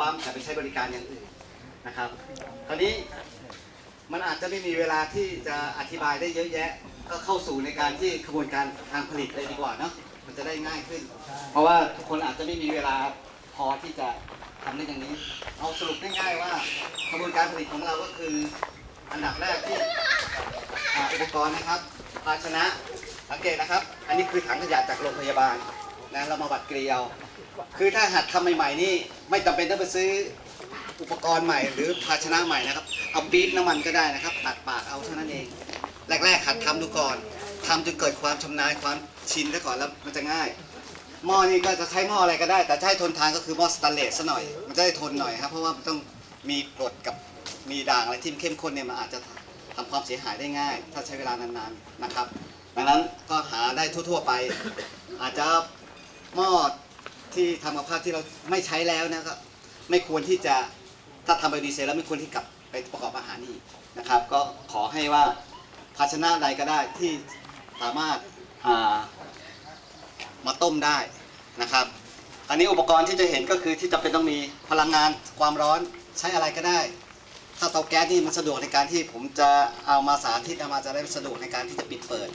ปั๊มแต่ไปใช้บริการอย่างอื่นนะครับ คราวนี้มันอาจจะไม่มีเวลาที่จะอธิบายได้เยอะแยะ ก็เข้าสู่ในการที่กระบวนการทางผลิตเลยดีกว่าเนาะมันจะได้ง่ายขึ้น เพราะว่าทุกคนอาจจะไม่มีเวลาพอที่จะทำได้อย่างนี้ เอาสรุปง่ายๆว่ากระบวนการผลิตของเราก็คืออันดับแรกที่อุปกรณ์นะครับ ภาชนะสังเกตนะครับ อันนี้คือถังขยะจากโรงพยาบาลนะเรามาบัดเกลียว คือถ้าหัดทำใหม่ๆนี่ไม่จำเป็นต้องไปซื้ออุปกรณ์ใหม่ หรือภาชนะใหม่นะครับเอาปี๊บน้ำมันก็ได้นะครับตัดปากเอาเท่านั้นเอง แรกๆหัดทำดูก่อนทำจนเกิดความชำนาญความชินซะก่อนแล้วมันจะง่ายหม้อนี่ก็จะใช้หม้ออะไรก็ได้ แต่ให้ทนทานก็คือหม้อสแตนเลสซะหน่อย มันจะได้ทนหน่อยครับเพราะว่ามันต้องมีกรดกับมีด่างอะไรที่เข้มข้นเนี่ยมันอาจจะทำความเสียหายได้ง่าย ถ้าใช้เวลานานๆนะครับ ดังนั้นก็หาได้ทั่ว ๆ ไป อาจจะหม้อ ที่ทำกับข้าวที่เราไม่ใช้แล้วนะก็ไม่ควรที่จะถ้าทำไบโอดีเซลแล้วไม่ควรที่กลับไปประกอบอาหารอีกนะครับ ก็ขอให้ว่าภาชนะใดก็ได้ที่สามารถามาต้มได้นะครับอันนี้อุปกรณ์ที่จะเห็นก็คือที่จะเป็นต้องมีพลังงานความร้อนใช้อะไรก็ได้ ถ้าเตาแก๊สนี่มันสะดวกในการที่ผมจะเอามาสาธิตเอามาจะได้สะดวกในการที่จะปิดเปิด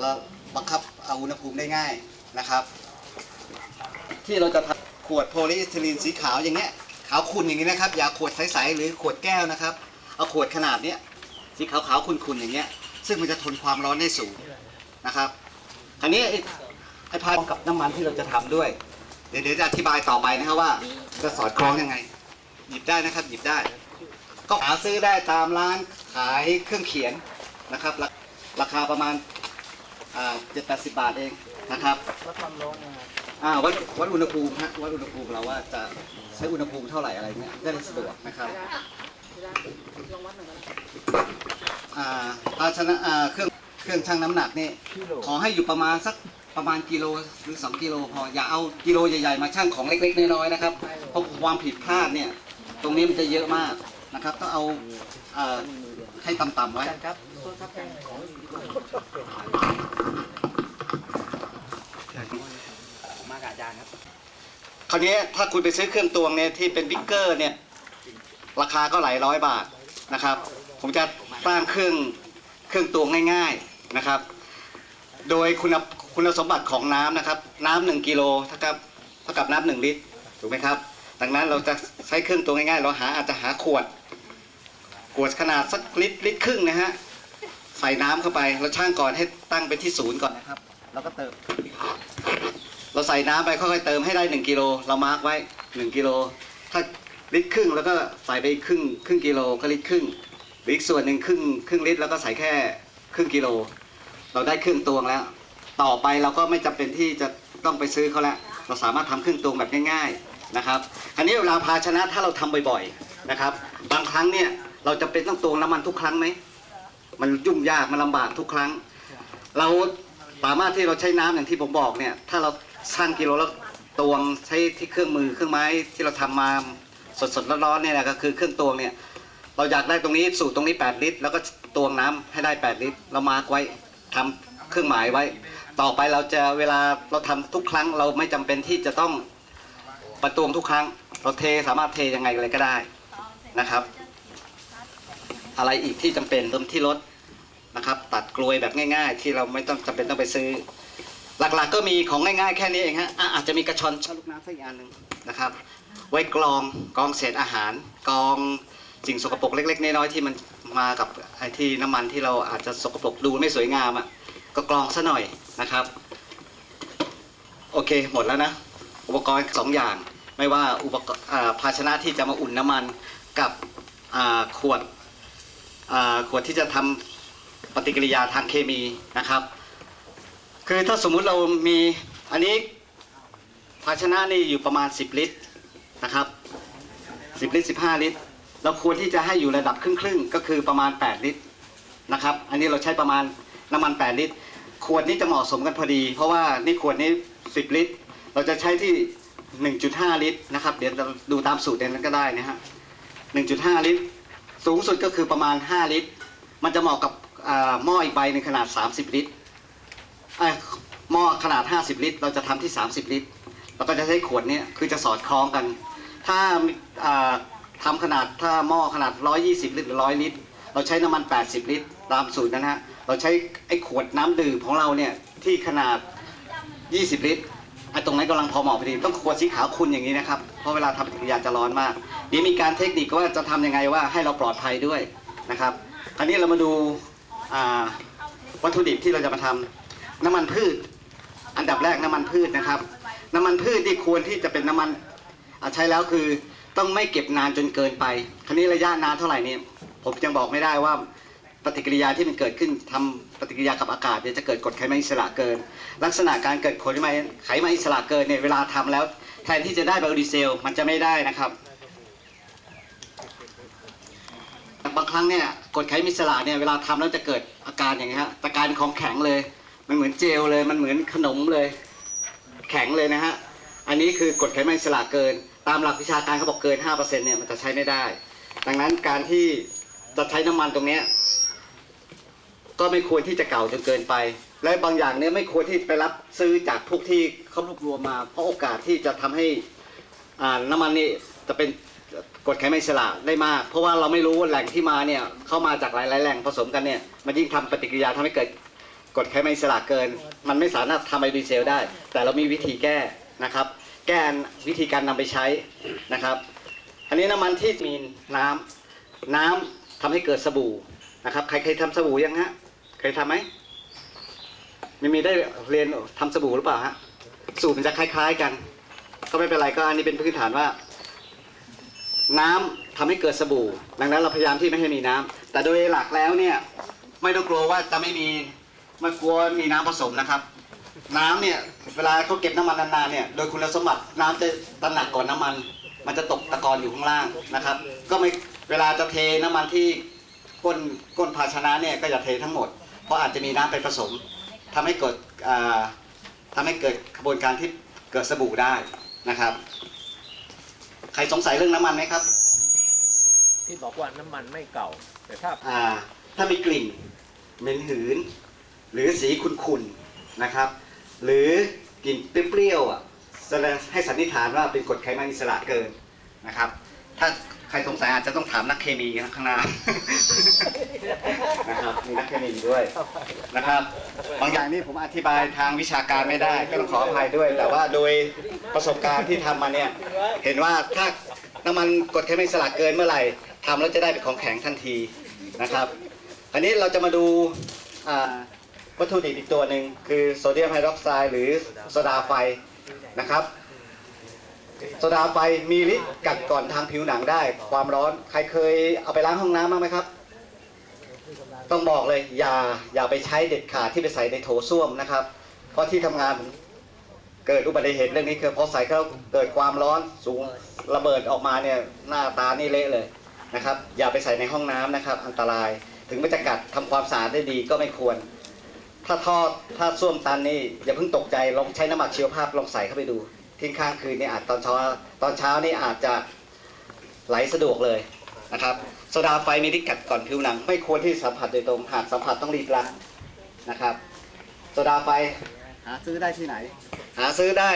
แล้วบังคับเอาอุณหภูมิได้ง่ายนะครับ ที่เราจะทำขวดโพลีเอทิลีนสีขาวอย่างเงี้ยขาวขุ่นอย่างนี้นะครับ อย่าขวดใสๆหรือขวดแก้วนะครับ เอาขวดขนาดเนี้ยสีขาวๆขุ่นๆอย่างเงี้ย ซึ่งมันจะทนความร้อนได้สูงนะครับอันนี้ไอ้พายกับน้ำมันที่เราจะทำด้วย เดี๋ยวจะอธิบายต่อไปนะครับว่า จะสอดคล้องยังไง หยิบได้นะครับ หยิบได้ ก็หาซื้อได้ตามร้านขายเครื่องเขียนนะครับ ราคาประมาณเจ็ดแปดสิบบาทเองนะครับวัดความร้ อ่าวัดวัดอุณหภูมิฮะวัดอุณหภูมิเราว่าจะใช้อุณหภูมิเท่าไหร่อะไรเงี้ยได้สะดวกนะครับอ่าภาชนะอ่าเครื่องเครื่องชั่งน้ำหนักนี่กิโลขอให้อยู่ประมาณสักประมาณกิโลหรือ 2 กิโลพออย่าเอากิโลใหญ่ๆมาชั่งของเล็กๆน้อยๆนะครับเพราะความผิดพลาดเนี่ยตรงนี้มันจะเยอะมากนะครับต้องเอาเอ่อให้ต่ำๆไว้ ครับโทษครับอาจารย์ของมากับอาจารย์ครับ คราวนี้ถ้าคุณไปซื้อเครื่องตวงเนี่ยที่เป็นบิ๊กเกอร์เนี่ยราคาก็หลายร้อยบาทนะครับ ผมจะสร้างเครื่องเครื่องตวงง่ายๆนะครับ โดยคุณคุณสมบัติของน้ำนะครับ น้ำหนึ่งกิโลเท่ากับเท่ากับน้ำหนึ่งลิตรถูกไหมครับ ดังนั้นเราจะใช้เครื่องตวงง่ายๆ เราหาอาจจะหาขวด ขวดขนาดสักลิตรลิตรครึ่งนะฮะใส่น้ำเข้าไปเราช่างก่อนให้ตั้งเป็นที่ศูนย์ก่อนนะครับ แล้วก็เติม เราใส่น้ำไปค่อยๆเติมให้ได้1กิโลเรามาร์กไว้ 1กิโลถ้าลิตรครึ่งแล้วก็ใส่ไปครึ่งครึ่งกิโลก็ลิตรครึ่งหรืออีกส่วนหนึ่งครึ่งครึ่งลิตรแล้วก็ใส่แค่ครึ่งกิโล เราได้ครื่งตวงแล้ว ต่อไปเราก็ไม่จำเป็นที่จะต้องไปซื้อเขาแล้วเราสามารถทำเครื่งตวงแบบง่าย ๆนะครับ อันนี้เวลาภาชนะถ้าเราทำบ่อยๆนะครับ บางครั้งเนี่ยเราจะเป็นต้องตวงน้ำมันทุกครั้งไหมมันยุ่งยากมันลำบากทุกครั้ง เราสามารถที่เราใช้น้ำอย่างที่ผมบอกเนี่ยถ้าเรา ชั่งกิโลแล้วตวงใช้ที่เครื่องมือเครื่องไม้ที่เราทำมาสดๆร้อนๆเนี่ยนะก็คือเครื่องตวงเนี่ยเราอยากได้ตรงนี้สูตรตรงนี้ 8 ลิตร แล้วก็ตวงน้ำให้ได้ 8 ลิตร เรามาร์กไว้ทำเครื่องหมายไว้ ต่อไปเราจะเวลาเราทำทุกครั้ง เราไม่จำเป็นที่จะต้องประตวงทุกครั้ง เราเทสามารถเทยังไงเลยก็ได้นะครับ อะไรอีกที่จำเป็นเติมที่รถนะครับ ตัดกลวยแบบง่าย ๆ ที่เราไม่ต้องจำเป็นต้องไปซื้อ หลักๆก็มีของง่ายๆแค่นี้เองฮะอะอาจจะมีกระชอนช้อนลูกน้ำสักอย่างหนึ่งนะครับ ไว้กรองกรองเศษอาหารกรองสิ่งสกปรกเล็ก ๆ น้อยๆที่มันมากับไอ้ที่น้ำมันที่เราอาจจะสกปรกดูไม่สวยงามอะก็กรองซะหน่อยนะครับ โอเคหมดแล้วนะ อุปกรณ์สองอย่าง ไม่ว่าอุปกรณ์ภาชนะที่จะมาอุ่นน้ำมันกับขวดขวดที่จะทำปฏิกิริยาทางเคมีนะครับ คือถ้าสมมุติเรามีอันนี้ภาชนะนี่อยู่ประมาณ 10 ลิตรนะครับ 10 ลิตร 15 ลิตร เราควรที่จะให้อยู่ระดับครึ่งครึ่งๆก็คือประมาณ 8 ลิตรนะครับ อันนี้เราใช้ประมาณน้ำมัน 8 ลิตร ขวดนี้จะเหมาะสมกันพอดี เพราะว่านี่ขวดนี้ 10 ลิตร เราจะใช้ที่ 1.5 ลิตรนะครับ เดี๋ยวเราดูตามสูตรเดนนั้นก็ได้นะฮะ 1.5 ลิตร สูงสุดก็คือประมาณ 5 ลิตร มันจะเหมาะกับอ่าหม้ออีกใบหนึงขนาด 30 ลิตร เอ้หม้อขนาด 50 ลิตร เราจะทำที่ 30 ลิตรเราก็จะใช้ขวดเนี้ยคือจะสอดคล้องกัน ถ้าอ่าทำขนาดถ้าหม้อขนาด 120 ลิตรหรือ 100 ลิตร เราใช้น้ำมัน 80 ลิตร ตามสูตรนะฮะ เราใช้ไอ้ขวดน้ำดื่มของเราเนี่ยที่ขนาด 20 ลิตรไอ้ตรงนั้นกำลังพอเหมาะพอดี ต้องขวดสีขาวคุณอย่างนี้นะครับ เพราะเวลาทำปฏิกิริยาจะร้อนมากเดี๋ยวมีการเทคนิคว่าจะทำยังไงว่าให้เราปลอดภัยด้วยนะครับ คราวนี้เรามาดูอ่าวัตถุดิบที่เราจะมาทำ น้ำมันพืช อันดับแรกน้ำมันพืชนะครับ น้ำมันพืชที่ควรที่จะเป็นน้ำมันใช้แล้วคือต้องไม่เก็บนานจนเกินไป คราวนี้ระยะนานเท่าไหร่นี่ผมยังบอกไม่ได้ว่าปฏิกิริยาที่มันเกิดขึ้นทำปฏิกิริยากับอากาศเนี่ยจะเกิดกรดไขมันอิสระเกิน ลักษณะการเกิดกรดไขมันไขมันอิสระเกินเนี่ยเวลาทำแล้ว แทนที่จะได้ไบโอดีเซล มันจะไม่ได้นะครับบางครั้งเนี่ยกรดไขมันอิสระเนี่ยเวลาทำแล้วจะเกิดอาการอย่างเงี้ยฮะแต่กลารของแข็งเลย มันเหมือนเจลเลย มันเหมือนขนมเลย แข็งเลยนะฮะ อันนี้คือกรดไขมันอิสระเกิน ตามหลักวิชาการเขาบอกเกิน 5%เนี่ยมันจะใช้ไม่ได้ ดังนั้นการที่จะใช้น้ำมันตรงเนี้ยก็ไม่ควรที่จะเก่าจนเกินไป และบางอย่างเนี่ยไม่ควรที่ไปรับซื้อจากพวกที่เขารวบรวมมา เพราะโอกาสที่จะทำให้น้ำมันนี่จะเป็นกรดไขมันอิสระได้มาก เพราะว่าเราไม่รู้ว่าแหล่งที่มาเนี่ยเข้ามาจากหลายๆแหล่งผสมกันเนี่ยมันยิ่งทำปฏิกิริยาทำให้เกิด กดไขมันอิสระเกิน มันไม่สามารถทำไบโอดีเซลได้ แต่เรามีวิธีแก้นะครับ แก้วิธีการนำไปใช้นะครับ อันนี้น้ำมันที่มีน้ำน้ำทำให้เกิดสบู่นะครับ ใครเคยทำสบู่ยังฮะเคยทำไหมมีมีได้เรียนทำสบู่หรือเปล่าฮะสูตรมันจะคล้าย ๆกัน ก็ไม่เป็นไรก็อันนี้เป็นพื้นฐานว่า น้ำทำให้เกิดสบู่ ดังนั้นเราพยายามที่ไม่ให้มีน้ำแต่โดยหลักแล้วเนี่ย ไม่ต้องกลัวว่าจะไม่มี ไม่กลัวมีน้ำผสมนะครับ น้ำเนี่ยเวลาเขาเก็บน้ำมันนานๆเนี่ยโดยคุณสมบัติน้ำจะตระหนักก่อนน้ำมัน มันจะตกตะกอนอยู่ข้างล่างนะครับ ก็ไม่เวลาจะเทน้ำมันที่ก้นก้นภาชนะเนี่ยก็อย่าเททั้งหมด เพราะอาจจะมีน้ำไปผสมทำให้เกิดอ่าทำให้เกิดกระบวนการที่เกิดสบู่ได้นะครับ ใครสงสัยเรื่องน้ำมันไหมครับ ที่บอกว่าน้ำมันไม่เก่า แต่ถ้าอ่าถ้ามีกลิ่นเหม็นหืน หรือสีขุ่นๆนะครับ หรือกลิ่นเปรี้ยวๆอะแสดงให้สันนิษฐานว่าเป็นกรดไขมันอิสระเกินนะครับ ถ้าใครสงสัยอาจจะต้องถามนักเคมีข้างหน้านะครับมีนักเคมีด้วยนะครับบางอย่างนี่ผมอธิบายทางวิชาการไม่ได้ก็ต้องขออภัยด้วย แต่ว่าโดยประสบการณ์ที่ทำมาเนี่ยเห็นว่าถ้าน้ำมันกดไขมันอิสระเกินเมื่อไหร่ทำแล้วจะได้เป็นของแข็งทันทีนะครับ อันนี้เราจะมาดูอ่า วัตถุดิบอีกตัวหนึ่งคือโซเดียมไฮดรอกไซด์หรือโซดาไฟนะครับโซดาไฟมีฤทธิ์กัดก่อนทางผิวหนังได้ ความร้อนใครเคยเอาไปล้างห้องน้ำบ้างไหมครับ ต้องบอกเลยอย่าอย่าไปใช้เด็ดขาดที่ไปใส่ในโถส้วมนะครับ เพราะที่ทำงานผมเกิดอุบัติเหตุเรื่องนี้คือพอใส่เข้าเกิดความร้อนสูงระเบิดออกมาเนี่ยหน้าตานี่เละเลยนะครับ อย่าไปใส่ในห้องน้ำนะครับ อันตรายถึงมันจะกัดทำความสะอาดได้ดีก็ไม่ควร ถ้าทอดถ้าส้วมตันนี่อย่าเพิ่งตกใจลองใช้น้ำหมักชีวภาพลองใส่เข้าไปดู ทิ้งค้างคืนนี่อาจตอนเช้าตอนเช้านี่อาจจะไหลสะดวกเลยนะครับโซดาไฟมีที่กัดก่อนผิวหนัง ไม่ควรที่สัมผัสโดยตรงหากสัมผัสต้องรีบล้างนะครับโซดาไฟหาซื้อได้ที่ไหน หาซื้อได้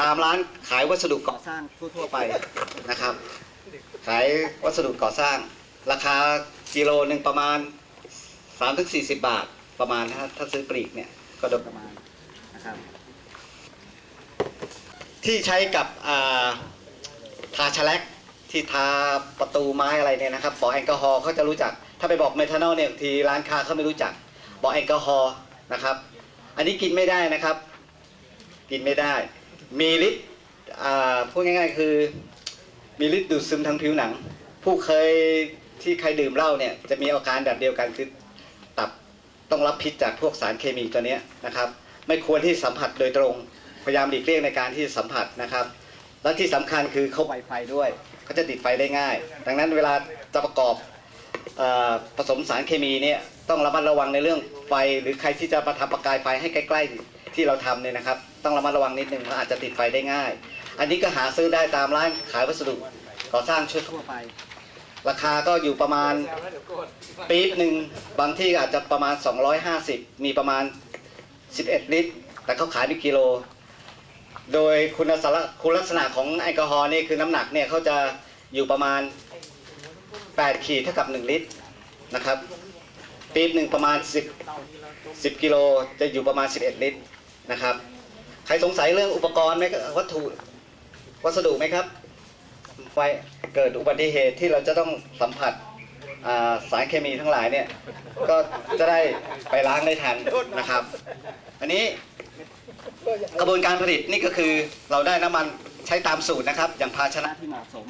ตามร้านขายวัสดุก่อสร้างทั่วๆไปนะครับ ขายวัสดุก่อสร้าง ราคากิโลหนึ่งประมาณ3ถึง40 บาท ประมาณนะถ้าซื้อปลีกเนี่ยก็โดยประมาณนะครับที่ใช้กับทาชแลกที่ทาประตูไม้อะไรเนี่ยนะครับบอกแอลกอฮอล์เขาจะรู้จัก ถ้าไปบอกเมทานอลเนี่ยบางทีร้านค้าเขาไม่รู้จักบอกแอลกอฮอล์นะครับ อันนี้กินไม่ได้นะครับ กินไม่ได้ มีฤทธิ์พูดง่ายๆคือมีฤทธิ์ดูดซึมทางผิวหนัง ผู้เคยที่ใครดื่มเหล้าเนี่ยจะมีอาการแบบเดียวกันคือ ต้องรับพิษจากพวกสารเคมีตัวนี้นะครับ ไม่ควรที่สัมผัสโดยตรง พยายามหลีกเลี่ยงในการที่สัมผัสนะครับ และที่สำคัญคือเขาไวไฟด้วยเขาจะติดไฟได้ง่าย ดังนั้นเวลาจะประกอบออผสมสารเคมีเนี่ยต้องระมัดระวังในเรื่องไฟ หรือใครที่จะมาทำประกายไฟให้ใกล้ ๆ ที่เราทำเนี่ยนะครับ ต้องระมัดระวังนิดนึงเพราะอาจจะติดไฟได้ง่าย อันนี้ก็หาซื้อได้ตามร้านขายวัสดุก่อสร้างชุดทั่วไป ราคาก็อยู่ประมาณปี๊บหนึ่งบางที่อาจจะประมาณ 250 มีประมาณ 11 ลิตร แต่เขาขายเป็นกิโล โดยคุณสารคุณลักษณะของแอลกอฮอล์นี่คือน้ำหนักเนี่ยเขาจะอยู่ประมาณ 8 ขีดเท่ากับ 1 ลิตรนะครับปี๊บหนึ่งประมาณ 10 10 กิโลจะอยู่ประมาณ 11 ลิตรนะครับ ใครสงสัยเรื่องอุปกรณ์ไหมวัตถุวัสดุไหมครับ ไฟเกิดอุบัติเหตุที่เราจะต้องสัมผัสสารเคมีทั้งหลายเนี่ยก็จะได้ไปล้างได้ทันนะครับ อันนี้กระบวนการผลิตนี่ก็คือเราได้น้ำมันใช้ตามสูตรนะครับ อย่างภาชนะที่เหมาะสม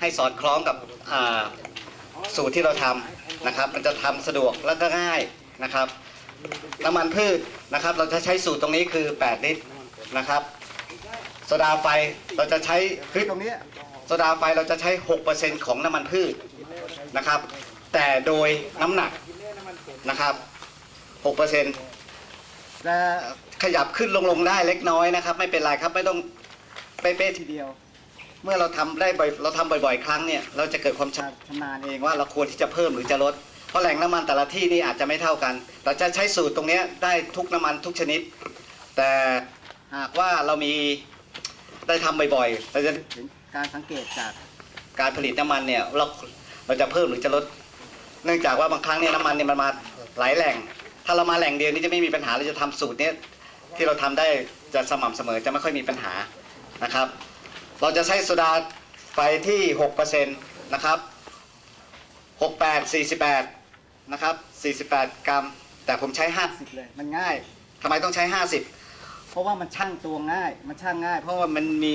ให้สอดคล้องกับสูตรที่เราทำนะครับ มันจะทำสะดวกและก็ง่ายนะครับ น้ำมันพืชนะครับ เราจะใช้สูตรตรงนี้คือ 8 ลิตรนะครับโซดาไฟเราจะใช้คือตรงนี้ โซดาไฟเราจะใช้ 6%ของน้ำมันพืชนะครับ แต่โดยน้ำหนักนะครับ6%จะขยับขึ้นลงลงได้เล็กน้อยนะครับ ไม่เป็นไรครับไม่ต้องเป๊ะๆทีเดียว เมื่อเราทำได้บ่อยเราทำบ่อยๆ ครั้งเนี่ยเราจะเกิดความชำนาญเองว่าเราควรที่จะเพิ่มหรือจะลด เพราะแหล่งน้ำมันแต่ละที่นี่อาจจะไม่เท่ากัน เราจะใช้สูตรตรงเนี้ยได้ทุกน้ำมันทุกชนิด แต่หากว่าเรามีได้ทำบ่อยๆเราจะถึง การสังเกตจากการผลิตน้ำมันเนี่ยเราเราจะเพิ่มหรือจะลด เนื่องจากว่าบางครั้งเนี่ยน้ำมันเนี่ยมันมาหลายแหล่ง ถ้าเรามาแหล่งเดียวนี่จะไม่มีปัญหาเราจะทำสูตรเนี้ยที่เราทำได้จะสม่ำเสมอจะไม่ค่อยมีปัญหานะครับ เราจะใช้โซดาไฟที่6%นะครับ 68 48นะครับ48 กรัม แต่ผมใช้50เลย มันง่าย ทำไมต้องใช้ 50 เพราะว่ามันช่างตัวง่าย มันช่างง่าย เพราะว่ามันมี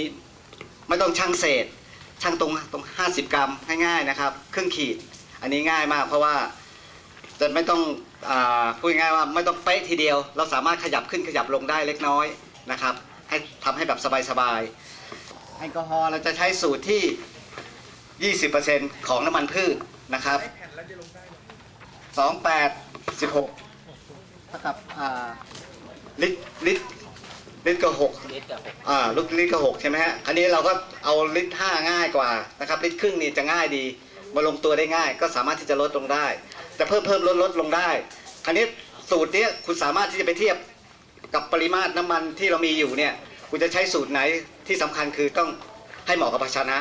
ไม่ต้องช่างเศษช่างตรงตรง50กรัมง่ายๆนะครับ ครึ่งขีด อันนี้ง่ายมาก เพราะว่าจะไม่ต้องอพูดง่ายว่าไม่ต้องเป๊ะทีเดียว เราสามารถขยับขึ้นขยับลงได้เล็กน้อยนะครับ ให้ทำให้แบบสบายๆแอลกอฮอล์เราจะใช้สูตรที่ 20%ของน้ำมันพืชนะครับ28 16เท่ากับอ่าลิตรลิตร ลิตรก็หกลิตรกับหกอ่าลูกลิตรก็หกใช่ไหมฮะอันนี้เราก็เอาลิตรห้าง่ายกว่านะครับลิตรครึ่งนี่จะง่ายดีมาลงตัวได้ง่าย ก็สามารถที่จะลดลงได้จะเพิ่มเพิ่มลดลดลงได้อันนี้สูตรเนี้ยคุณสามารถที่จะไปเทียบกับปริมาตรน้ำมันที่เรามีอยู่เนี่ยคุณจะใช้สูตรไหนที่สำคัญคือต้องให้เหมาะกับภาชนะ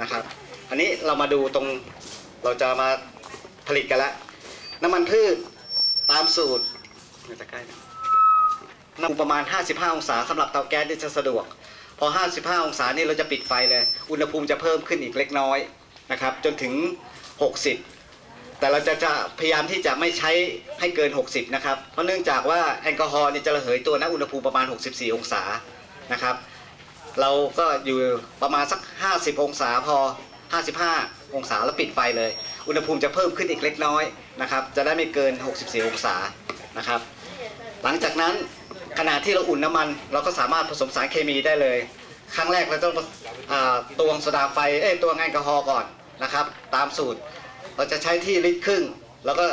นะครับ อันนี้เรามาดูตรงเราจะมาผลิตกันแล้วน้ำมันพืชตามสูตรเนี่ยจะใกล้นะ น้ำอุณหภูมิประมาณ 55 องศาสำหรับเตาแก๊สที่จะสะดวก พอ 55 องศานี่เราจะปิดไฟเลย อุณหภูมิจะเพิ่มขึ้นอีกเล็กน้อยนะครับ จนถึง 60 แต่เราจะจะพยายามที่จะไม่ใช้ให้เกิน 60 นะครับ เพราะเนื่องจากว่าแอลกอฮอล์เนี่ยจะระเหยตัวณอุณหภูมิประมาณ 64 องศานะครับ เราก็อยู่ประมาณสัก 50 องศาพอ 55 องศาแล้วปิดไฟเลย อุณหภูมิจะเพิ่มขึ้นอีกเล็กน้อยนะครับ จะได้ไม่เกิน 64 องศานะครับ หลังจากนั้น ขณะที่เราอุ่นน้ำมัน เราก็สามารถผสมสารเคมีได้เลย ครั้งแรกเราต้องอาตวงโซดาไฟเอ้ยตวงแอลกอฮอล์ก่อนนะครับ ตามสูตร เราจะใช้ที่ลิตรครึ่ง แล้วก็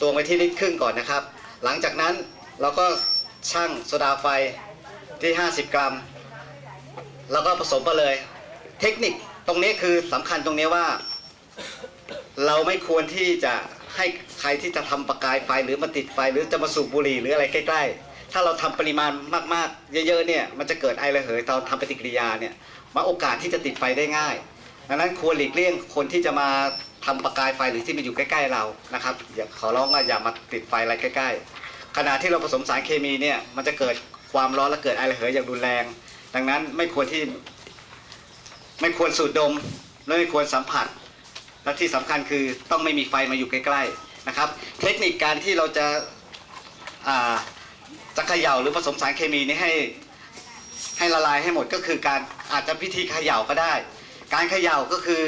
ตวงไปที่ลิตรครึ่งก่อนนะครับ หลังจากนั้นเราก็ชั่งโซดาไฟที่ 50 กรัม แล้วก็ผสมไปเลย เทคนิคตรงนี้คือสำคัญตรงนี้ว่า เราไม่ควรที่จะให้ใครที่จะทำประกายไฟหรือมาติดไฟหรือจะมาสูบบุหรี่หรืออะไรใกล้ ๆ ถ้าเราทำปริมาณมากๆ เยอะๆเนี่ยมันจะเกิดไอระเหยตอนทำปฏิกิริยาเนี่ยมาโอกาสที่จะติดไฟได้ง่ายดังนั้นควรหลีกเลี่ยงคนที่จะมาทำประกายไฟหรือที่มาอยู่ใกล้ ๆ เรานะครับอย่าขอร้องว่าอย่ามาติดไฟอะไรใกล้ ๆ ขณะที่เราผสมสารเคมีเนี่ยมันจะเกิดความร้อนและเกิดไอระเหยอย่างรุนแรง ดังนั้นไม่ควรที่ ไม่ควรสูดดมและไม่ควรสัมผัส และที่สำคัญคือต้องไม่มีไฟมาอยู่ใกล้ ๆนะครับ เทคนิคการที่เราจะอ่า จะเขย่าหรือผสมสารเคมีนี้ให้ให้ละลายให้หมดก็คือการอาจจะพิธีเขย่าก็ได้ การเขย่าก็คือ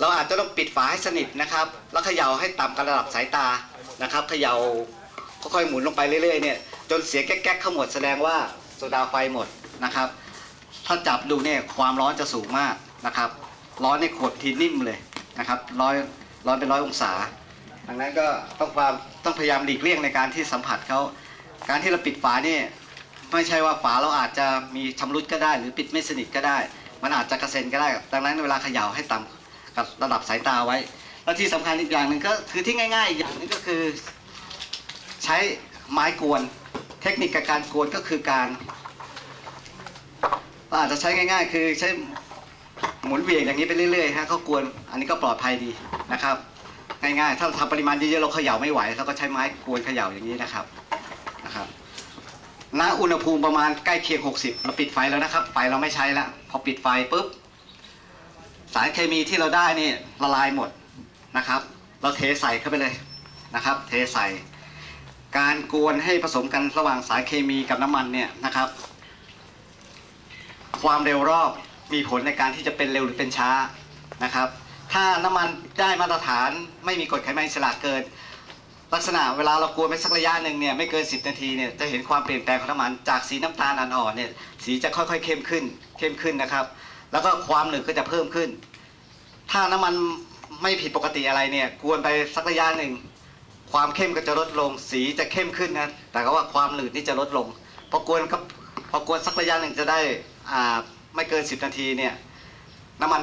เราอาจจะต้องปิดฝาให้สนิทนะครับ แล้วเขย่าให้ต่ำกระดับสายตานะครับเขย่าค่อยๆหมุนลงไปเรื่อยๆเนี่ยจนเสียงแก๊กๆเข้าหมดแสดงว่าโซดาไฟหมดนะครับ ถ้าจับดูเนี่ยความร้อนจะสูงมากนะครับ ร้อนในขวดทีนิ่มเลยนะครับร้อยร้อนเป็นร้อยองศาดังนั้นก็ต้องความต้องพยายามหลีกเลี่ยงในการที่สัมผัสเขา การที่เราปิดฝาเนี่ยไม่ใช่ว่าฝาเราอาจจะมีชำรุดก็ได้ หรือปิดไม่สนิทก็ได้ มันอาจจะกระเซ็นก็ได้ ดังนั้นเวลาเขย่าให้ต่ำกับระดับสายตาไว้ แล้วที่สำคัญอีกอย่างหนึ่งก็คือที่ง่ายๆอีกอย่างนึงก็คือ ใช้ไม้กวน เทคนิคการกวนก็คือการเราอาจจะใช้ง่าย ๆ คือใช้หมุนเวียงอย่างนี้ไปเรื่อยๆฮะก็กวนอันนี้ก็ปลอดภัยดีนะครับ ง่ายๆ ถ้าเราทำปริมาณเยอะๆเราเขย่าไม่ไหวเราก็ใช้ไม้กวนเขย่าอย่างนี้นะครับ ณอุณหภูมิประมาณใกล้เคียง 60 เราปิดไฟแล้วนะครับ ไฟเราไม่ใช้แล้ว พอปิดไฟปุ๊บ สารเคมีที่เราได้นี่ละลายหมดนะครับ เราเทใส่เข้าไปเลยนะครับ เทใส่ การกวนให้ผสมกันระหว่างสารเคมีกับน้ำมันเนี่ยนะครับ ความเร็วรอบมีผลในการที่จะเป็นเร็วหรือเป็นช้านะครับ ถ้าน้ำมันได้มาตรฐานไม่มีกรดไขมันอิสระเกิน ลักษณะเวลาเรากวนไปสักระยะหนึ่งเนี่ยไม่เกิน 10 นาทีเนี่ยจะเห็นความเปลี่ยนแปลงของน้ำมันจากสีน้ำตาลอ่อนๆเนี่ยสีจะค่อยๆเข้มขึ้นเข้มขึ้นนะครับ แล้วก็ความหนึบก็จะเพิ่มขึ้น ถ้าน้ำมันไม่ผิดปกติอะไรเนี่ยกวนไปสักระยะหนึ่งความเข้มก็จะลดลงสีจะเข้มขึ้นนะแต่ก็ว่าความหนืดนี่จะลดลงพอกวนก็พอกวนสักระยะหนึ่งจะได้อ่าไม่เกิน 10 นาทีเนี่ยน้ำมัน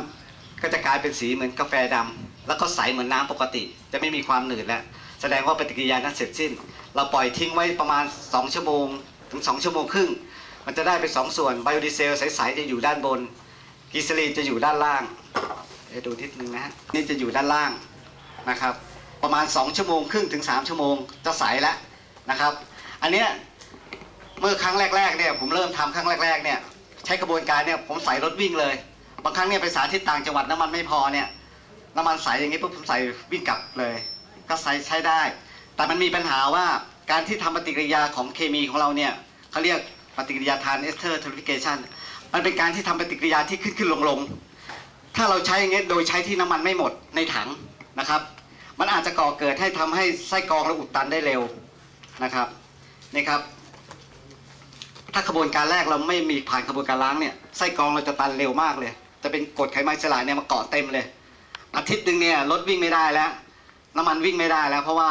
ก็จะกลายเป็นสีเหมือนกาแฟดำแล้วก็ใสเหมือนน้ำปกติ จะไม่มีความหนืดแล้ว แสดงว่าปฏิกิริยานั้นเสร็จสิ้น เราปล่อยทิ้งไว้ประมาณ 2 ชั่วโมง ถึง 2 ชั่วโมงครึ่ง มันจะได้เป็นสองส่วนไบโอดีเซลใส ๆ จะอยู่ด้านบนกีซาลีนจะอยู่ด้านล่างเดี๋ยวดูนิดนึงนะฮะนี่จะอยู่ด้านล่างนะครับ ประมาณ 2 ชั่วโมงครึ่งถึง 3 ชั่วโมงจะใสแล้วนะครับ อันเนี้ยเมื่อครั้งแรกๆเนี่ยผมเริ่มทำครั้งแรกๆเนี่ยใช้กระบวนการเนี่ยผมใส่รถวิ่งเลย บางครั้งเนี่ยไปสาธิตต่างจังหวัดน้ำมันไม่พอเนี่ยน้ำมันใสอย่างนี้ปุ๊บผมใส่วิ่งกลับเลย ก็ใช้ใช้ได้ แต่มันมีปัญหาว่าการที่ทำปฏิกิริยาของเคมีของเราเนี่ยเขาเรียกปฏิกิริยาทานเอสเตอร์ทอริฟิเคชันมันเป็นการที่ทำปฏิกิริยาที่ขึ้นขึ้นลงลงถ้าเราใช้อย่างเงี้ยโดยใช้ที่น้ำมันไม่หมดในถังนะครับ มันอาจจะก่อเกิดให้ทำให้ไส้กรองเราอุดตันได้เร็วนะครับนี่ครับ ถ้ากระบวนการแรกเราไม่มีผ่านกระบวนการล้างเนี่ยไส้กรองเราจะตันเร็วมากเลย จะเป็นกรดไขมันอิสระเนี่ยมาเกาะเต็มเลย อาทิตย์หนึ่งเนี่ยรถวิ่งไม่ได้แล้ว น้ำมันวิ่งไม่ได้แล้ว เพราะว่า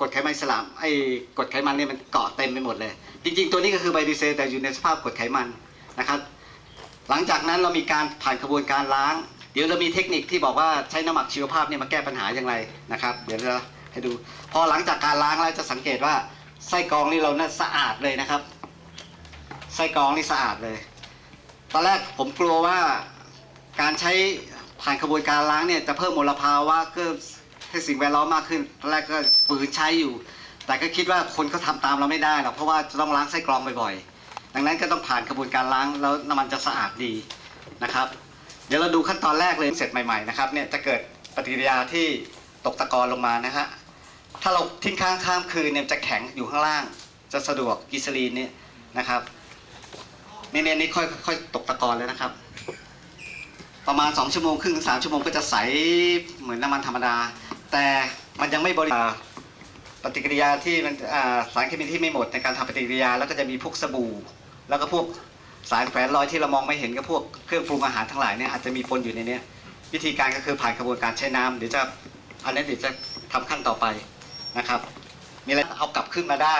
กรดไขมันอิสระไอ้กรดไขมันเนี่ยมันเกาะเต็มไปหมดเลย จริง ๆ ตัวนี้ก็คือไบดีเซลแต่อยู่ในสภาพกรดไขมันนะครับ หลังจากนั้นเรามีการผ่านกระบวนการล้าง เดี๋ยวเรามีเทคนิคที่บอกว่าใช้น้ำหมักชีวภาพเนี่ยมาแก้ปัญหาอย่างไรนะครับ เดี๋ยวเราให้ดู พอหลังจากการล้างแล้วจะสังเกตว่าไส้กรองนี่เราเนี่ยสะอาดเลยนะครับ ไส้กรองนี่สะอาดเลย ตอนแรกผมกลัวว่าการใช้ผ่านกระบวนการล้างเนี่ยจะเพิ่มมลภาวะเพิ่ม สิ่งแวดล้อมมากขึ้นตอนแรกก็ฝืนใช้อยู่ แต่ก็คิดว่าคนเขาทำตามเราไม่ได้หรอกเพราะว่าจะต้องล้างไส้กรองบ่อยๆ ดังนั้นก็ต้องผ่านกระบวนการล้างแล้วน้ำมันจะสะอาดดีนะครับ เดี๋ยวเราดูขั้นตอนแรกเลยเสร็จใหม่ๆนะครับเนี่ยจะเกิดปฏิกิริยาที่ตกตะกอนลงมานะฮะถ้าเราทิ้งค้างข้ามคืนเนี่ยจะแข็งอยู่ข้างล่าง จะสะดวกกิสลีนนี่นะครับนี่เนี่ยนี่ค่อยค่อยตกตะกอนเลยนะครับ ประมาณ 2 ชั่วโมงครึ่งถึงสามชั่วโมงก็จะใสเหมือนน้ำมันธรรมดา แต่มันยังไม่บริปฏิกิริยาที่มันสารเคมีที่ไม่หมดในการทำปฏิกิริยา แล้วก็จะมีพวกสบู่ แล้วก็พวกสารแฝงลอยที่เรามองไม่เห็นกับพวกเครื่องปรุงอาหารทั้งหลายเนี่ยอาจจะมีปนอยู่ในนี้วิธีการก็คือผ่านกระบวนการใช้น้ำเดี๋ยวจะอันนี้เดี๋ยวจะทำขั้นต่อไปนะครับ มีอะไรเอากลับขึ้นมาได้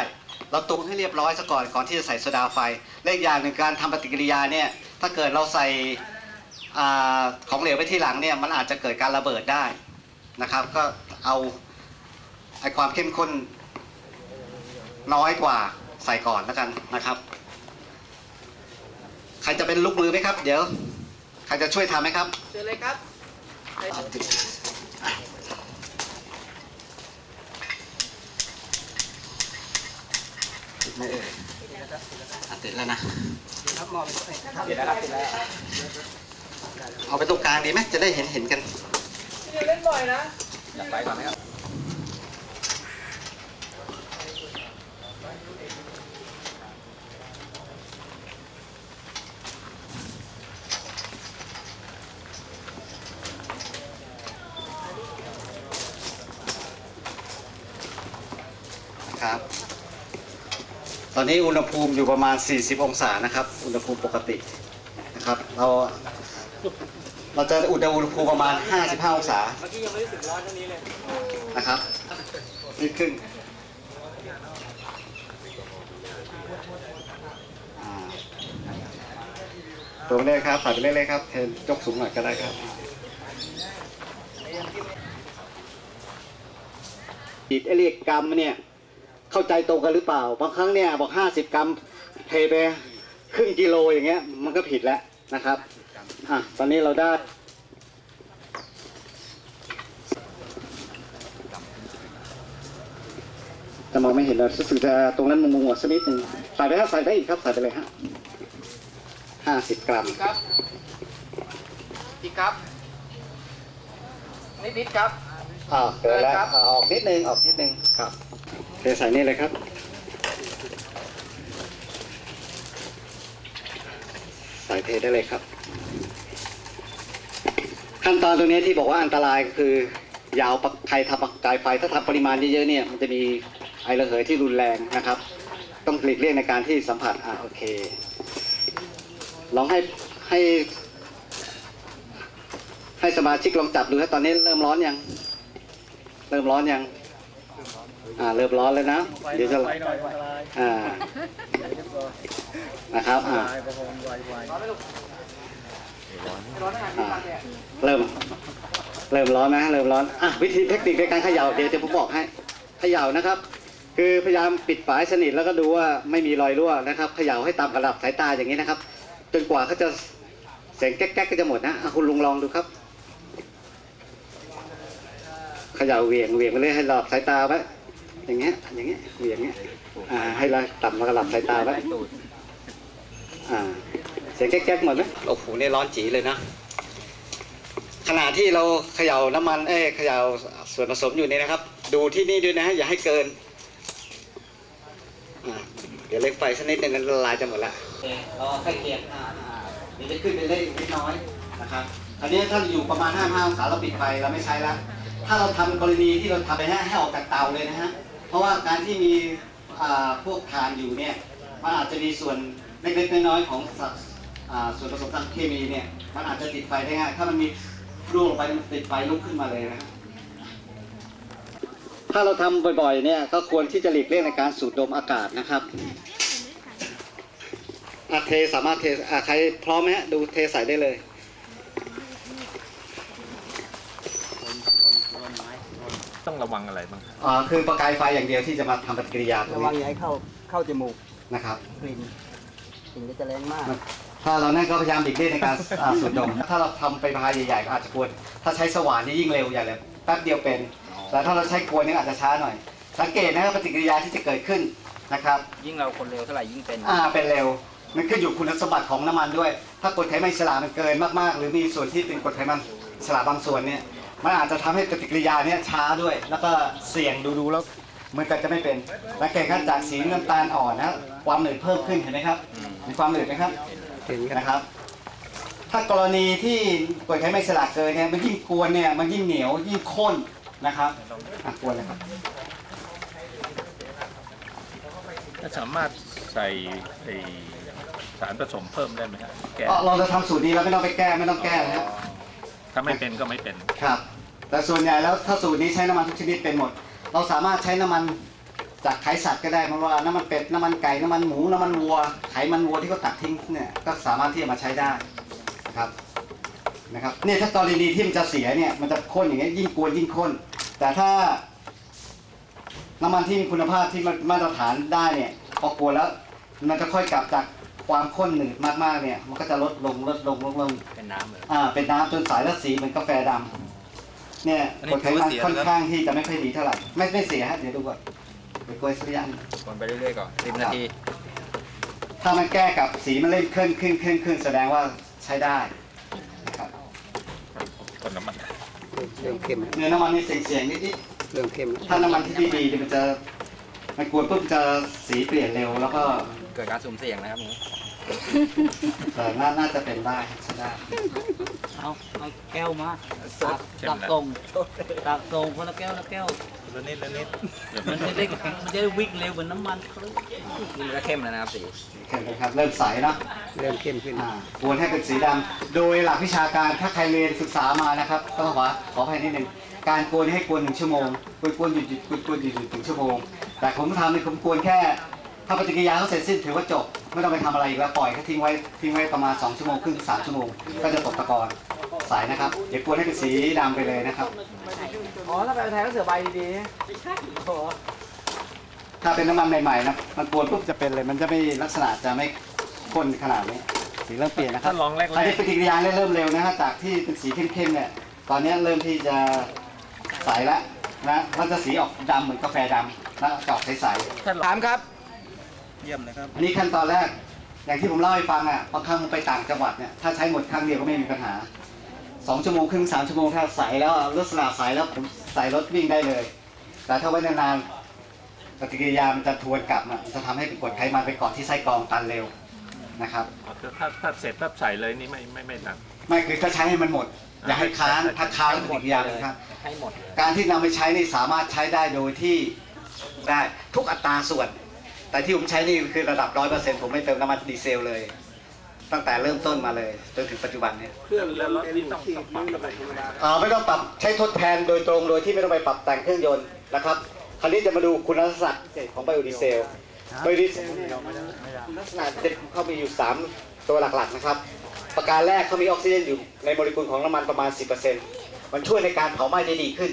เราตุนให้เรียบร้อยซะก่อนก่อนที่จะใส่โซดาไฟและอีกอย่างหนึ่งการทำปฏิกิริยาเนี่ยถ้าเกิดเราใส่ของเหลวไปที่หลังเนี่ยมันอาจจะเกิดการระเบิดได้ นะครับ ก็เอาไอความเข้มข้นน้อยกว่าใส่ก่อนแล้วกันนะครับ ใครจะเป็นลูกมือไหมครับ เดี๋ยว ใครจะช่วยทำไหมครับเชิญเลยครับไม่เอ่ยอะติดแล้วนะครับมอบไปครับเดี๋ยวนะครับเสร็จแล้วเอาไปตรงกลางดีไหมจะได้เห็นเห็นกัน อย่าเล่นบ่อยนะอยากไปก่อนไหมครับครับ ตอนนี้อุณหภูมิอยู่ประมาณ 40 องศานะครับ อุณหภูมิปกตินะครับ เรา เราจะอุณหภูมิประมาณ 55 องศาเมื่อกี้ยังไม่รู้สึกร้อนเท่านี้เลยนะครับนี่ขึ้นอ่าตัวเลขครับใส่ไปเรื่อยๆครับเทนยกสูงหน่อยก็ได้ครับอีกเอเรียกกรัมเนี่ยเข้าใจตรงกันหรือเปล่า บางครั้งเนี่ยบอก 50 กรัมเทไปครึ่งกิโลอย่างเงี้ยมันก็ผิดแล้วนะครับ อะตอนนี้เราได้จะมองไม่เห็นเลยรู้สึกจะตรงนั้นมุมหัวสักนิดหนึ่งใส่ไปครับใส่ได้อีกครับใส่ไปเลยฮะห้าสิบกรัมครับอีกครับ นิดนิดๆครับอ่าเกินแล้วครับอ่าออกนิดนึงออกนิดนึงครับเทใส่นี่เลยครับใส่เทได้เลยครับ ขั้นตอนตรงนี้ที่บอกว่าอันตรายคือ ยาวปะใครทำประกายไฟถ้าทำปริมาณเยอะๆเนี่ยมันจะมีไอระเหยที่รุนแรงนะครับ ต้องหลีกเลี่ยงในการที่สัมผัสอ่าโอเค ลองให้ให้ ให้สมาชิกลองจับดูครับตอนนี้เริ่มร้อนยัง เริ่มร้อนยัง อ่าเริ่มร้อนแล้วนะ เดี๋ยวจะอ่า นะครับอ่าอ่าเริ่ม เริ่มร้อนนะเริ่มร้อนอะวิธีเทคนิคในการเขย่าเดี๋ยวจะผมบอกให้เขย่านะครับ คือพยายามปิดฝายสนิทแล้วก็ดูว่าไม่มีรอยรั่วนะครับเขย่าให้ตามระดับสายตาอย่างนี้นะครับ จนกว่าเขาจะเสียงแก๊กๆก็จะหมดนะอะคุณลุงลองดูครับเขย่าเวียงเวียงไปเลยให้ระดับสายตาไว้อย่างเงี้ยอย่างเงี้ยเวี่ยงเงี้ยอ่าให้ระต่ำกระดับสายตาไว้ อ่าเสียงแก๊กๆหมดไหมโอ้โหนี่ร้อนจีเลยนะ ขณะที่เราเขย่าน้ำมัน เอ้ยเขย่าส่วนผสมอยู่นี่นะครับ ดูที่นี่ด้วยนะฮะอย่าให้เกินอ่าเดี๋ยวเล็กไฟสักนิดนึงนั้นละลายจะหมดละรอใกล้เคียงอ่าอ่าเดี๋ยวจะขึ้นไปเล็กนิดน้อยนะครับอันนี้ถ้าอยู่ประมาณ5องศาเราปิดไฟเราไม่ใช้ละถ้าเราทำกรณีที่เราทำไปให้ให้ออกจากเตาเลยนะฮะเพราะว่าการที่มีอ่าพวกทานอยู่เนี่ยมันอาจจะมีส่วน เล็กๆน้อยๆของสัดอ่าส่วนผสมทางเคมีเนี่ยมันอาจจะติดไฟได้ง่ายถ้ามันมีร่วงลงไปมันติดไฟลุกขึ้นมาเลยนะครับถ้าเราทำบ่อยๆเนี่ยก็ควรที่จะหลีกเลี่ยงในการสูดดมอากาศนะครับอาเทสามารถเทอะใครพร้อมไหมฮะดูเทใส่ได้เลยต้องระวังอะไรบ้างครับอ่าคือประกายไฟอย่างเดียวที่จะมาทำปฏิกิริยาตรงระวังนี้อย่าให้เข้าเข้าจมูกนะครับกลิ่น กลิ่นก็จะแรงมากถ้าเรานั่นก็พยายามหลีกเลี่ยงในการอ่าสูดดม ถ้าเราทำไปพายใหญ่ๆก็อาจจะควรถ้าใช้สว่านนี่ยิ่งเร็วใหญ่เลยแป๊บเดียวเป็น แต่ถ้าเราใช้กลวยนี่อาจจะช้าหน่อย สังเกตนะครับปฏิกิริยาที่จะเกิดขึ้นนะครับ ยิ่งเราคนเร็วเท่าไหร่ยิ่งเป็น อ่าเป็นเร็วมันขึ้นอยู่คุณสมบัติของน้ำมันด้วย ถ้ากรดไขมันอิสระมันเกินมากๆ หรือมีส่วนที่เป็นกรดไขมันอิสระบางส่วนเนี่ยมันอาจจะทำให้ปฏิกิริยาเนี่ยช้าด้วย แล้วก็เสี่ยงดูๆแล้วเหมันก็จะไม่เป็นสังเกตครับจากสีน้ำตาลอ่อนนะความหนืดเพิ่มขึ้นเห็นไหมครับ มีความหนืดไหมครับ เห็นนะครับ ถ้ากรณีที่กรดไขมันอิสระเกินเนี่ยมันยิ่งกวนเนี่ยมันยิ่งเหนียวยิ่งข้นนะครับอะกวนเลยครับ ถ้าสามารถใส่ไอ้สารผสมเพิ่มได้ไหมครับแก้ก็เราจะทำสูตรนี้แล้วไม่ต้องไปแก้ไม่ต้องแก้นะครับ ถ้าไม่เป็นก็ไม่เป็น ครับ แต่ส่วนใหญ่แล้วถ้าสูตรนี้ใช้น้ำมันทุกชนิดเป็นหมด เราสามารถใช้น้ำมัน จากไขสัตว์ก็ได้ไม่ว่าน้ำมันเป็ดน้ำมันไก่น้ำมันหมูน้ำมันวัว ไขมันวัวที่เขาตัดทิ้งเนี่ยก็สามารถที่จะมาใช้ได้นะครับนะครับเนี่ยถ้ากรณีที่มันจะเสียเนี่ยมันจะข้นอย่างเงี้ยยิ่งกวนยิ่งข้น แต่ถ้าน้ำมันที่มีคุณภาพที่มันมาตรฐานได้เนี่ยพอกวนแล้ว มันจะค่อยกลับจากความข้นหนืดมากๆเนี่ย มันก็จะลดลงลดลงลดลงเป็นน้ำเลยอ่าเป็นน้ำจนสายและสีเหมือนกาแฟดำเนี่ยอันนี้กรดไขมันถือว่าเสียค่อนนะครับข้างที่จะไม่ค่อยดีเท่าไหร่ไม่ไม่เสียฮะเดี๋ยวดูก่อน เดี๋ยวกล้วยสักอย่าง คนไปเรื่อยๆก่อนสิบนาที ถ้ามันแก้กับสีมันเล่นขึ้นขึ้นขึ้นขึ้นแสดงว่าใช้ได้นะครับคนน้ำมันเริ่มเข้มเนื้อน้ำมันนี่เสียงๆนิดเริ่มเข้มๆถ้าน้ำมันที่ดีๆเนี่ยมันจะมันกวนปุ๊บจะสีเปลี่ยนเร็ว แล้วก็เกิดการสุ่มเสี่ยงนะครับนี้แต่น่าน่าจะเป็นได้ใช้ได้เอาเอาแก้วมาตักตักตรงตักตรงคนละแก้วละแก้ว ละนิดละนิดมันจะได้มันจะได้วิ่งเร็วเหมือนน้ำมันเขานี่มันก็เข้มแล้วนะครับสีโอเคนะครับ เริ่มใสเนอะเริ่มเข้มขึ้นอ่ากวนให้เป็นสีดำโดยหลักวิชาการถ้าใครเรียนศึกษามานะครับก็ขอขออภัยนิดหนึ่งการกวนให้กวนหนึ่งชั่วโมงกวนกวนหยุดหยุดกวนกวนหยุดหยุดถึงชั่วโมง แต่ผมทำในผมกวนแค่ ถ้าปฏิกิริยาเขาเสร็จสิ้นถือว่าจบไม่ต้องไปทำอะไรอีกแล้วปล่อยเขาทิ้งไว้ทิ้งไว้ประมาณ2ชั่วโมงครึ่งถึง3ชั่วโมงก็จะตกตะกอน ใสนะครับเดี๋ยวกวนให้เป็นสีดำไปเลยนะครับ อ๋อถ้าไปไทยก็เสือใบดีๆโอ้ถ้าเป็นน้ำมันใหม่ๆนะมันกวนปุ๊บจะเป็นเลย มันจะไม่ลักษณะจะไม่ข้นขนาดนี้ สีเริ่มเปลี่ยนนะครับถ้าลองแรกๆคราวนี้ปฏิกิริยาเนี่ยเริ่มเร็วนะฮะจากที่เป็นสีเข้มๆเนี่ยตอนนี้เริ่มที่จะใสแล้วนะมันจะสีออกดำเหมือนกาแฟดำแล้วจะออกใสๆถ้าลองถามครับ อันนี้ขั้นตอนแรกอย่างที่ผมเล่าให้ฟังอะบางครั้งผมไปต่างจังหวัดเนี่ยถ้าใช้หมดครั้งเดียวก็ไม่มีปัญหา สองชั่วโมงครึ่งสามชั่วโมงถ้าใสแล้วอะลักษณะใสแล้วผมใส่รถวิ่งได้เลย แต่ถ้าไว้นานๆปฏิกิริยามันจะทวนกลับอะจะทำให้เป็นกรดไขมันไปเกาะที่ไส้กรองตันเร็วนะครับถ้าถ้าเสร็จปั๊บใส่เลยนี่ไม่ไม่ไม่หนักไม่คือถ้าใช้ให้มันหมด อย่าให้ค้างถ้าค้างปฏิกิริยาเลยครับให้หมดเลยการที่นำไปใช้นี่สามารถใช้ได้โดยที่ได้ทุกอัตราส่วน แต่ที่ผมใช้นี่คือระดับร้อยเปอร์เซ็นต์ผมไม่เติมน้ำมันดีเซลเลย ตั้งแต่เริ่มต้นมาเลยจนถึงปัจจุบันเนี่ยเครื่องแล้วรถนี่ต้องต้องปรับอะไรอ่าไม่ต้องปรับใช้ทดแทนโดยตรงโดยที่ไม่ต้องไปปรับแต่งเครื่องยนต์นะครับคราวนี้จะมาดูคุณลักษณะพิเศษของไบโอดีเซลไบโอดีเซลเนี่ยคุณลักษณะเด่นเข้าไปอยู่ 3 ตัวหลักๆนะครับ ประการแรกเขามีออกซิเจนอยู่ในโมเลกุลของน้ำมันประมาณ 10%มันช่วยในการเผาไหม้ได้ดีขึ้น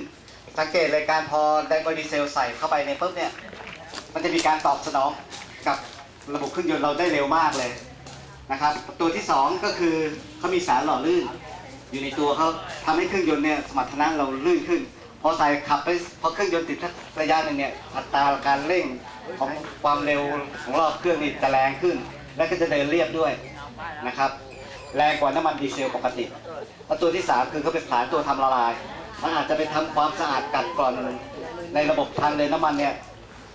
สังเกตเลยการพอไดโอดีเซลใส่เข้าไปในปุ๊บเนี่ยมันจะมีการตอบสนองกับระบบเครื่องยนต์เราได้เร็วมากเลย นะครับ ตัวที่สองก็คือเขามีสารหล่อลื่น อยู่ในตัวเขาทำให้เครื่องยนต์เนี่ยสมรรถนะเราลื่นขึ้น พอใส่ขับไปพอเครื่องยนต์ติดสักระยะหนึ่งเนี่ยอัตราการเร่งของความเร็วของรอบเครื่องนี่จะแรงขึ้น และก็จะเดินเรียบด้วยนะครับแรงกว่าน้ำมันดีเซลปกติแล้วตัวที่สามคือเขาเป็นสารตัวทำละลาย มันอาจจะไปทำความสะอาดกัดกร่อนในระบบทางเดินน้ำมันเนี่ย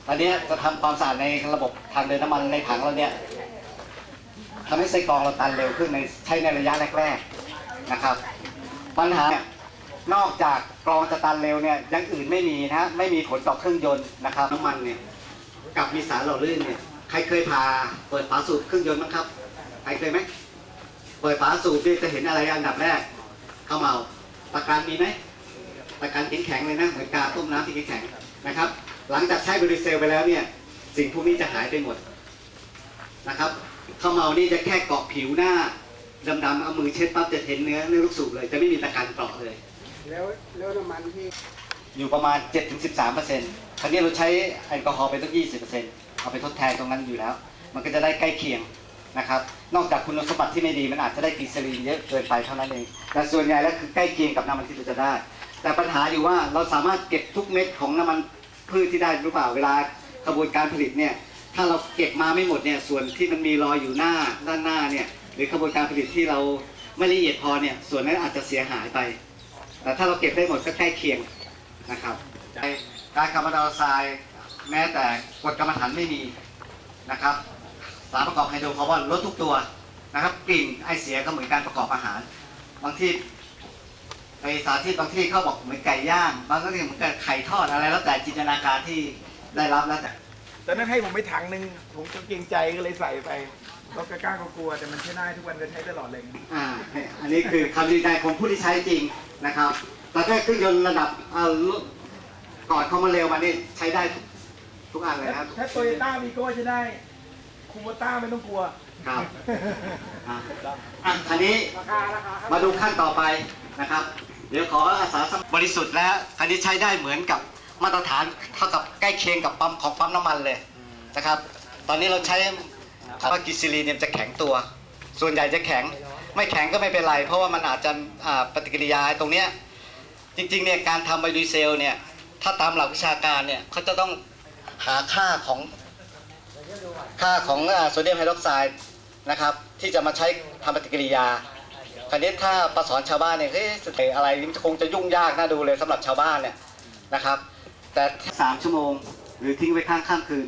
ตอนนี้จะทำความสะอาดในระบบทางเดินน้ำมันในถังเราเนี่ย ทำให้ไส้กรองเราตันเร็วขึ้นในใช้ในระยะแรกๆนะครับ ปัญหาเนี่ยนอกจากกรองจะตันเร็วเนี่ยยังอื่นไม่มีนะไม่มีผลต่อเครื่องยนต์นะครับน้ำมันเนี่ยกับมีสารหล่อลื่นเนี่ยใครเคยพาเปิดฝาสูบเครื่องยนต์บ้างครับใครเคยไหมเปิดฝาสูบเนี่ยจะเห็นอะไรอันดับแรกเข้าเมาตะการมีไหมตะการแข็งๆเลยนะเหมือนกาต้มน้ำที่แข็งๆนะครับ หลังจากใช้บริเซลไปแล้วเนี่ยสิ่งพวกนี้จะหายไปหมดนะครับ ข้าวเมานี่จะแค่เกาะผิวหน้าดำๆเอามือเช็ดปั๊บจะเห็นเนื้อเนื้อลูกสูบเลย จะไม่มีตะการเกาะเลย แล้วแล้วน้ำมันที่อยู่ประมาณ 7-13เปอร์เซ็นต์คราวนี้เราใช้แอลกอฮอล์ไปตั้ง20เปอร์เซ็นต์เอาไปทดแทนตรงนั้นอยู่แล้ว มันก็จะได้ใกล้เคียงนะครับ นอกจากคุณสมบัติที่ไม่ดีมันอาจจะได้กลีเซอรีนเยอะเกินไปเท่านั้นเอง แต่ส่วนใหญ่แล้วคือใกล้เคียงกับน้ำมันที่เราจะได้ แต่ปัญหาอยู่ว่าเราสามารถเก็บทุกเม็ดของน้ำมันพืชที่ได้หรือเปล่าเวลากระบวนการผลิตเนี่ย ถ้าเราเก็บมาไม่หมดเนี่ยส่วนที่มันมีรอยอยู่หน้าด้านหน้าเนี่ยหรือกระบวนการผลิตที่เราไม่ละเอียดพอเนี่ยส่วนนั้นอาจจะเสียหายไป แต่ถ้าเราเก็บได้หมดก็ใกล้เคียงนะครับการคาร์บอนไดออกไซด์แม้แต่กรดกรรมฐานไม่มีนะครับสารประกอบไฮโดรคาร์บอนลดทุกตัวนะครับกลิ่นไอเสียก็เหมือนการประกอบอาหาร บางที่ไปสาธิตบางที่เขาบอกเหมือนไก่ย่างบางก็เรียกเหมือนกับไข่ทอดอะไรแล้วแต่จินตนาการที่ได้รับแล้วแต่ ตอนนั้นให้ผมไปถังหนึ่งผมก็เกรงใจก็เลยใส่ไปก็กล้าๆกลัวๆแต่มันใช้ได้ทุกวันก็ใช้ตลอดเลยอ่าเนี่ยอันนี้คือคำยืนยันของผู้ที่ใช้จริงนะครับแต่ถ้าเครื่องยนต์ระดับเอ่อรุ่นก่อนเข้ามาเร็วมานี่ใช้ได้ทุกทุกอันเลยนะครับถ้าโตโยต้าวีโก้จะได้คูโบต้าไม่ต้องกลัวครับอะอะคันนี้มาดูขั้นต่อไปนะครับ เดี๋ยวขออาสาสมัครบริสุทธิ์แล้วคันนี้ใช้ได้เหมือนกับ มาตรฐานเท่ากับใกล้เคียงกับปั๊มของปั๊มน้ำมันเลยนะครับ ตอนนี้เราใช้คำว่ากิซิลีนเนี่ยจะแข็งตัว ส่วนใหญ่จะแข็ง ไม่แข็งก็ไม่เป็นไร เพราะว่ามันอาจจะอ่าปฏิกิริยาตรงเนี้ยจริงๆเนี่ยการทำไบโอดีเซลเนี่ยถ้าตามหลักวิชาการเนี่ยเขาจะต้องหาค่าของค่าของอ่าโซเดียมไฮดรอกไซด์นะครับ ที่จะมาใช้ทำปฏิกิริยาคราวนี้ถ้าประสอนชาวบ้านเนี่ยเฮ้ยสเตอะไรนี่มันคงจะยุ่งยากน่าดูเลยสำหรับชาวบ้านเนี่ยนะครับ แต่สามชั่วโมง หรือทิ้งไว้ข้างข้ามคืน